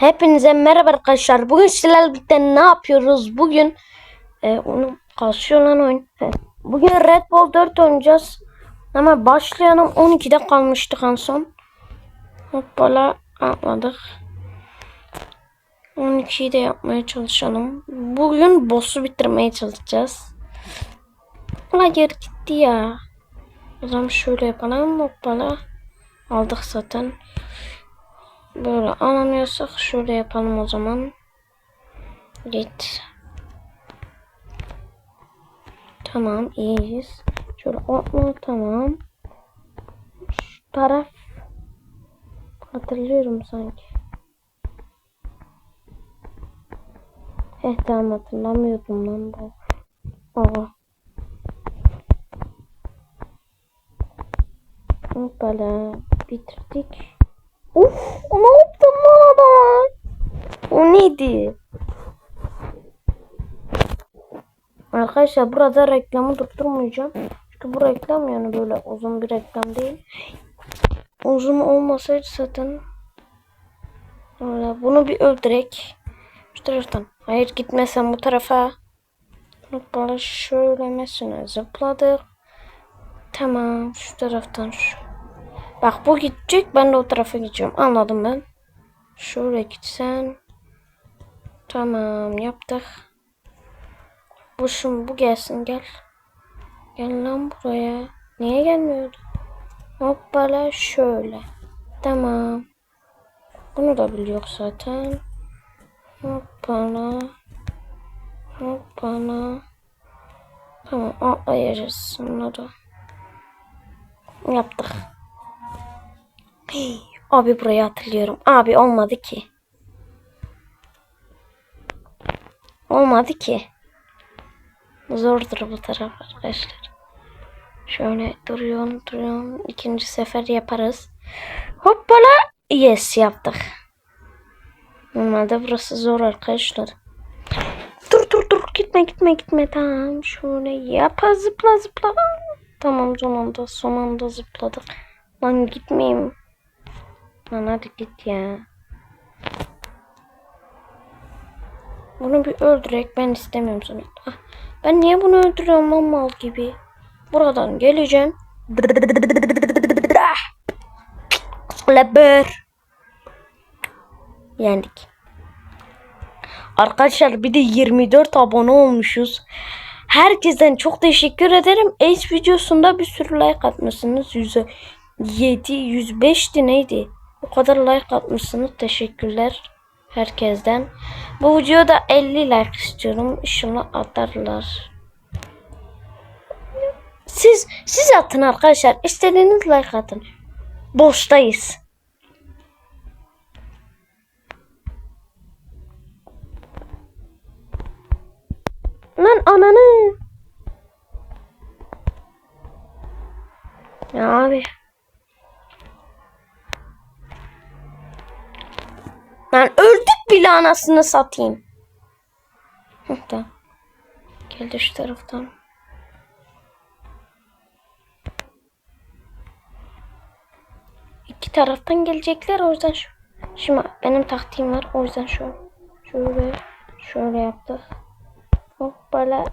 Hepinize merhaba arkadaşlar. Bugün sizlerle birlikte ne yapıyoruz? Bugün e, onu kasıyor lan oyun. Bugün Red Bull 4 oynayacağız. Ama başlayalım 12'de kalmıştık en son. Hoppala atladık. 12'yi de yapmaya çalışalım. Bugün boss'u bitirmeye çalışacağız. Hayır gitti ya. O zaman şöyle yapalım. Hoppala. Aldık zaten. Böyle alamıyorsak şöyle yapalım o zaman. Git. Tamam iyiyiz. Şöyle atma tamam. Şu taraf hatırlıyorum sanki. Eh tamam hatırlamıyordum lan bu. Aa. Hoppala bitirdik. Uf, ne yaptın lan adama? O neydi? Arkadaşlar burada reklamı durdurmayacağım. Çünkü bu reklam yani böyle uzun bir reklam değil. Uzun olmasaydı zaten bunu bir öldürek. Şu taraftan. Hayır gitmesen bu tarafa. Hoppala şöyle mesela zıpladık. Tamam şu taraftan şu. Bak bu gidecek ben de o tarafa gideceğim. Anladım ben. Şöyle gitsen. Tamam yaptık. Bu şimdi bu gelsin gel. Gel lan buraya. Niye gelmiyordu? Hoppala şöyle. Tamam. Bunu da biliyor zaten. Hoppala. Hoppala. Tamam atlayacağız bunları. Yaptık. Abi burayı hatırlıyorum. Abi olmadı ki. Olmadı ki. Zordur bu taraf arkadaşlar. Şöyle duruyorum duruyorum. İkinci sefer yaparız. Hoppala. Yes yaptık. Normalde burası zor arkadaşlar. Dur dur dur gitme gitme gitme tamam şöyle yap zıpla zıpla. Tamam son anda son anda zıpladık. Lan gitmeyeyim. Lan hadi git ya. Bunu bir öldürek ben istemiyorum sana. Ah, ben niye bunu öldürüyorum lan mal gibi. Buradan geleceğim. Leber. Yendik. Arkadaşlar bir de 24 abone olmuşuz. Herkesten çok teşekkür ederim. Ace videosunda bir sürü like atmışsınız. 107, 105'ti neydi? O kadar like atmışsınız. Teşekkürler herkesten. Bu videoda 50 like istiyorum. İnşallah atarlar. Siz siz atın arkadaşlar. İstediğiniz like atın. Boştayız. Lan ananı. Ya abi. Lan anasını satayım. Hı, tamam. Geldi şu taraftan. İki taraftan gelecekler o yüzden şu. Şimdi benim taktiğim var o yüzden şu. Şöyle şöyle yaptık. Hoppala.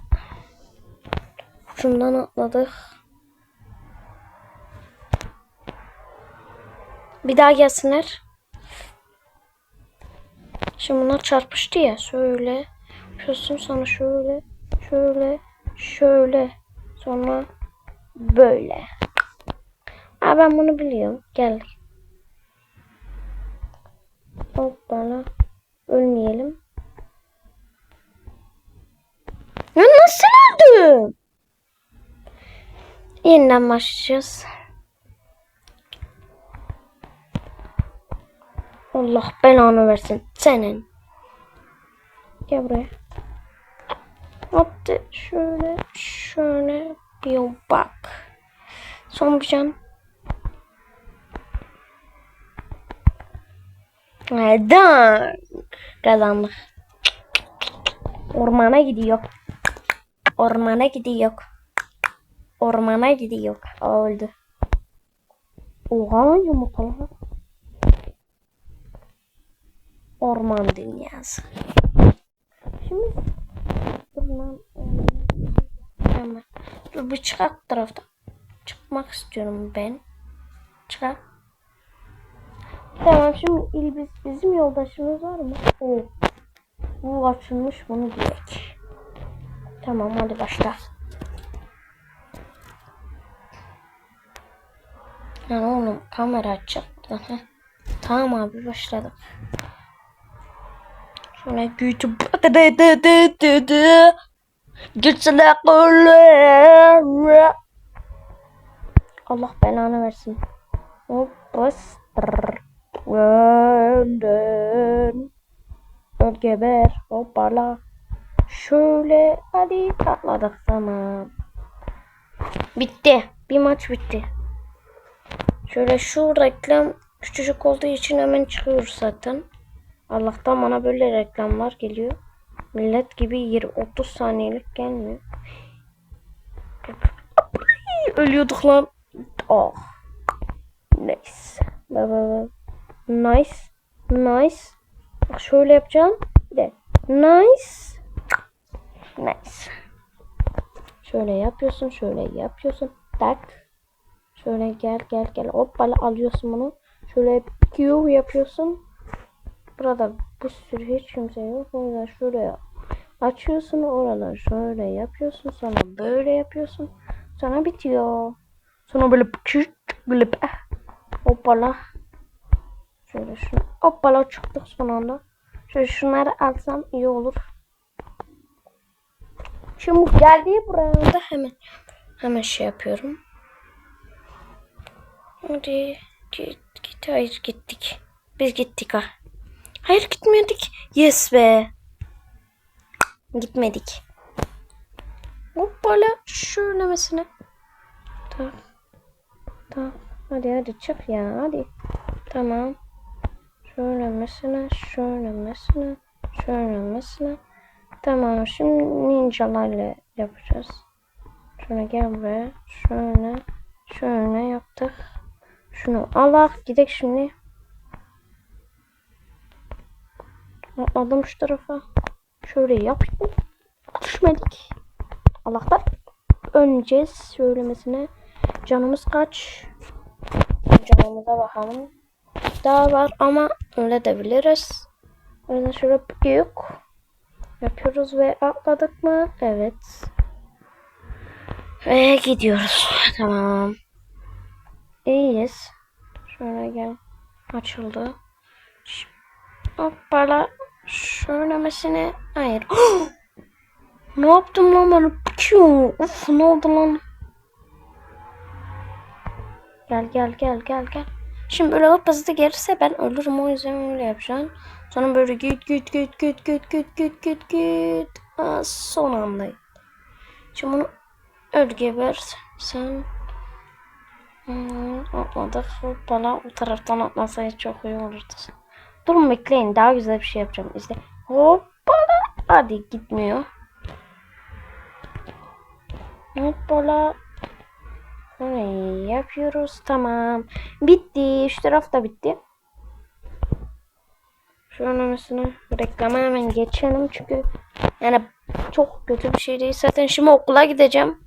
Şundan atladık. Bir daha gelsinler. Şimdi bunlar çarpıştı ya. Şöyle. Şurasını sonra şöyle. Şöyle. Şöyle. Sonra böyle. Aa ben bunu biliyorum. Gel. Hoppala. Ölmeyelim. Ya nasıl öldüm? Yeniden başlayacağız. Allah belanı versin senin. Gel buraya. Hadi şöyle şöyle bir bak. Son bir can. Neden? Kazandık. Ormana gidiyor. Ormana gidiyor. Ormana gidiyor. Öldü. Oha yumurtalar. Orman dünyası. Şimdi dur lan. Hemen. Dur bu tarafta. Çıkmak istiyorum ben. Çıkak. Tamam şimdi İlbiz bizim yoldaşımız var mı? Oo. Bu açılmış bunu direkt. Tamam hadi başla. Lan oğlum kamera açık. Tamam abi başladık. Şöyle YouTube Gitsene Allah belanı versin. Hop bas. Dön. Öl geber. Hoppala. Şöyle hadi atladık tamam. Bitti. Bir maç bitti. Şöyle şu reklam küçücük olduğu için hemen çıkıyor zaten. Allah'tan bana böyle reklamlar geliyor. Millet gibi 20-30 saniyelik gelmiyor. Ölüyorduk lan. Oh. Nice. Nice. Nice. Şöyle yapacağım. Bir de nice. Nice. Şöyle yapıyorsun, şöyle yapıyorsun. Tak. Şöyle gel gel gel. Hoppala alıyorsun bunu. Şöyle Q yapıyorsun. Burada bir sürü hiç kimse yok. O yüzden şuraya açıyorsun. Oradan şöyle yapıyorsun. Sonra böyle yapıyorsun. Sonra bitiyor. Sonra böyle küçük böyle eh. hoppala. Şöyle şunu hoppala çıktık son. Şöyle şunları alsam iyi olur. Şimdi geldiği buraya da hemen hemen şey yapıyorum. Hadi git git hayır gittik. Biz gittik ha. Hayır gitmedik. Yes be. Gitmedik. Hoppala şöyle mesela. Tamam. Tamam. Hadi hadi çık ya hadi. Tamam. Şöyle mesela şöyle mesela şöyle mesela. Tamam şimdi ninjalarla yapacağız. Şöyle gel buraya. Şöyle şöyle yaptık. Şunu Allah gidek şimdi. Atladım şu tarafa. Şöyle yaptım. Düşmedik. Allah'tan öneceğiz söylemesine. Canımız kaç? Canımıza bakalım. Daha var ama öyle de biliriz. O şöyle büyük yapıyoruz ve atladık mı? Evet. Ve gidiyoruz. Tamam. İyiyiz. Şöyle gel. Açıldı. Hoppala. Şöylemesine. Hayır. ne yaptım lan ben? Piu. Uf ne oldu lan? Gel gel gel gel gel. Şimdi böyle hop hızlı gelirse ben ölürüm o yüzden öyle yapacağım. Sonra böyle git git git git git git git git git. Aa, son anda. Şimdi bunu öl geber sen. Hmm, atladık. Hoppala o taraftan atlasaydı çok iyi olurdu. Durun bekleyin daha güzel bir şey yapacağım. İşte hoppala. Hadi gitmiyor. Hoppala. Orayı yapıyoruz. Tamam. Bitti. Şu taraf da bitti. Şu önemlisini reklama hemen geçelim çünkü yani çok kötü bir şey değil. Zaten şimdi okula gideceğim.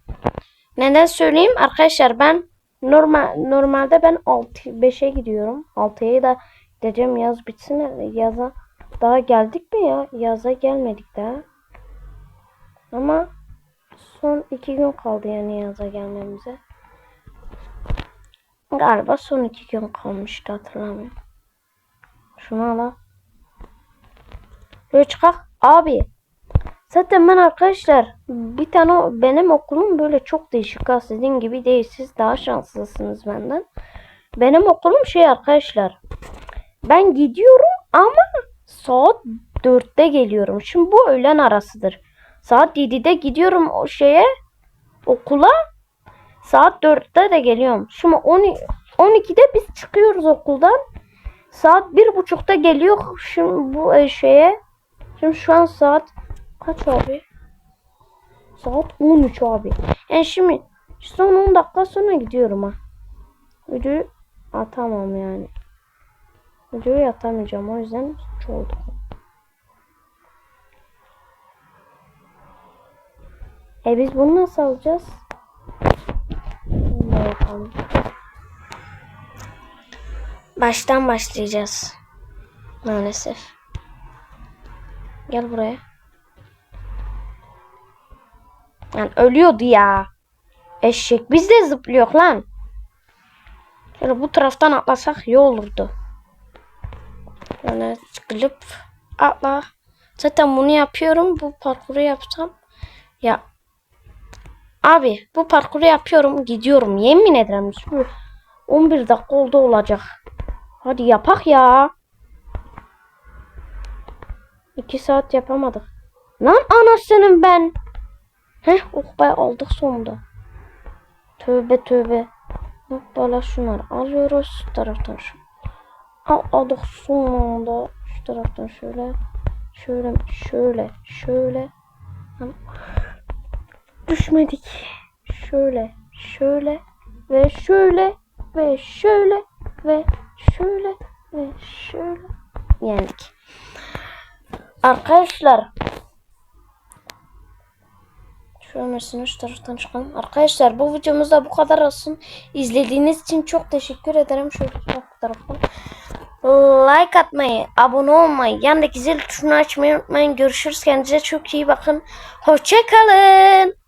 Neden söyleyeyim arkadaşlar ben normal normalde ben 6 5'e gidiyorum. 6'ya da gideceğim yaz bitsin. Yaza daha geldik mi ya? Yaza gelmedik daha. Ama son 2 gün kaldı yani yaza gelmemize. Galiba son 2 gün kalmıştı hatırlamıyorum. Şunu al. Böyle çıkak. Abi. Zaten ben arkadaşlar bir tane benim okulum böyle çok değişik. ha. Sizin gibi değil. Siz daha şanslısınız benden. Benim okulum şey arkadaşlar. Ben gidiyorum ama saat 4'te geliyorum. Şimdi bu öğlen arasıdır. Saat 7'de gidiyorum o şeye okula. Saat 4'te de geliyorum. Şimdi 10 12'de biz çıkıyoruz okuldan. Saat bir buçukta geliyor şimdi bu e, şeye. Şimdi şu an saat kaç abi? Saat 13 abi. Yani şimdi son 10 dakika sonra gidiyorum ha. Videoyu atamam yani. Videoyu atamayacağım o yüzden çoğulduk. E biz bunu nasıl alacağız? Bunu yapalım. Baştan başlayacağız. Maalesef. Gel buraya. Yani ölüyordu ya. Eşek. Biz de zıplıyor lan. Şöyle bu taraftan atlasak iyi olurdu. Böyle çıkılıp atla. Zaten bunu yapıyorum. Bu parkuru yapsam. Ya. Abi bu parkuru yapıyorum. Gidiyorum. Yemin ederim. Şu 11 dakika oldu olacak. Hadi yapak ya. 2 saat yapamadık. Lan anasının ben. Heh oh be aldık sonunda. Tövbe tövbe. Bak böyle şunları alıyoruz. Taraftan şu. Al aldık sonunda. Şu taraftan şöyle. Şöyle şöyle şöyle. Düşmedik. Şöyle şöyle ve şöyle ve şöyle ve şöyle ve şöyle yendik. Arkadaşlar Şöyle şu taraftan çıkalım. Arkadaşlar bu videomuzda bu kadar olsun. İzlediğiniz için çok teşekkür ederim. Şöyle bu taraftan. Like atmayı, abone olmayı, yandaki zil tuşunu açmayı unutmayın. Görüşürüz. Kendinize çok iyi bakın. Hoşçakalın.